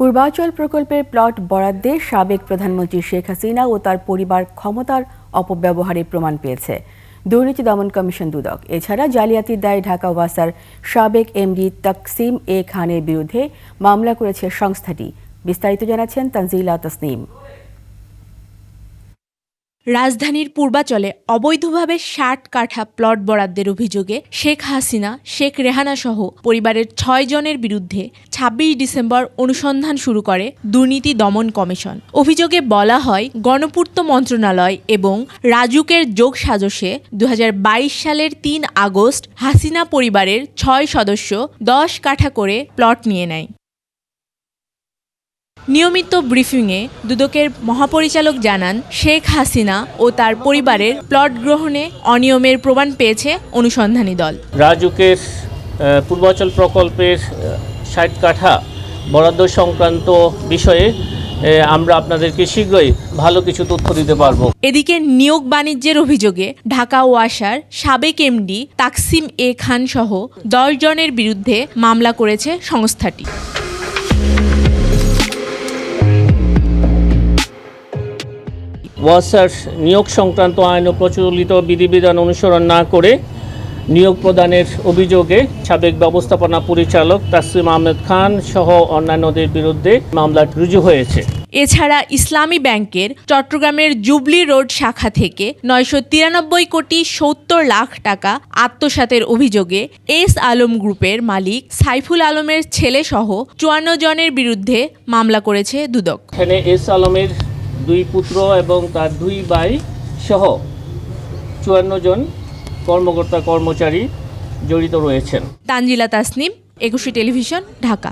পূর্বাচল প্রকল্পের প্লট বরাদ্দে সাবেক প্রধানমন্ত্রী শেখ হাসিনা ও তার পরিবার ক্ষমতার অপব্যবহারের প্রমাণ পেয়েছে। দুর্নীতি দমন কমিশন দুদক। এছাড়া জালিয়াতির দায়ে ঢাকা ওয়াসার সাবেক এমডি তকসিম এ খানের বিরুদ্ধে মামলা করেছে সংস্থাটি। বিস্তারিত জানাচ্ছেন তানজিলা তসনিম। রাজধানীর পূর্বাচলে অবৈধভাবে ষাট কাঠা প্লট বরাদ্দের অভিযোগে শেখ হাসিনা, শেখ রেহানা সহ পরিবারের ছয় জনের বিরুদ্ধে ছাব্বিশ ডিসেম্বর অনুসন্ধান শুরু করে দুর্নীতি দমন কমিশন। অভিযোগে বলা হয়, গণপূর্ত মন্ত্রণালয় এবং রাজুকের যোগ সাজসে দু সালের তিন আগস্ট হাসিনা পরিবারের ছয় সদস্য দশ কাঠা করে প্লট নিয়ে নেয়। নিয়মিত ব্রিফিংয়ে দুদকের মহাপরিচালক জানান শেখ হাসিনা ও তার পরিবারের প্লট গ্রহণে অনিয়মের প্রমাণ পেয়েছে অনুসন্ধানী দল। রাজুকের পূর্বাচল প্রকল্পের ষাট কাঠা বরাদ্দ সংক্রান্ত বিষয়ে আমরা আপনাদেরকে শীঘ্রই ভালো কিছু তথ্য দিতে পারব। এদিকে নিয়োগ বাণিজ্যের অভিযোগে ঢাকা ওয়াসার সাবেক এমডি তাকসিম এ খান সহ দশ জনের বিরুদ্ধে মামলা করেছে সংস্থাটি। ওয়াসার নিয়োগ সংক্রান্ত আইন ও প্রচলিত বিধিবিধান অনুসরণ না করে নিয়োগ প্রদানের অভিযোগে সাবেক ব্যবস্থাপনা পরিচালক তাসিম আহমেদ খান সহ অন্যান্যদের বিরুদ্ধে মামলা রুজু হয়েছে। এছাড়া ইসলামী ব্যাংকের চট্টগ্রামের জুবলি রোড শাখা থেকে নয়শো তিরানব্বই কোটি সত্তর লাখ টাকা আত্মসাতের অভিযোগে এস আলম গ্রুপের মালিক সাইফুল আলমের ছেলে সহ চুয়ান্ন জনের বিরুদ্ধে মামলা করেছে দুদক। এখানে এস আলমের দুই পুত্র এবং তার দুই ভাই সহ চুয়ান্ন জন কর্মকর্তা কর্মচারী জড়িত রয়েছেন। তানজিলা তাসনিম, একুশে টেলিভিশন, ঢাকা।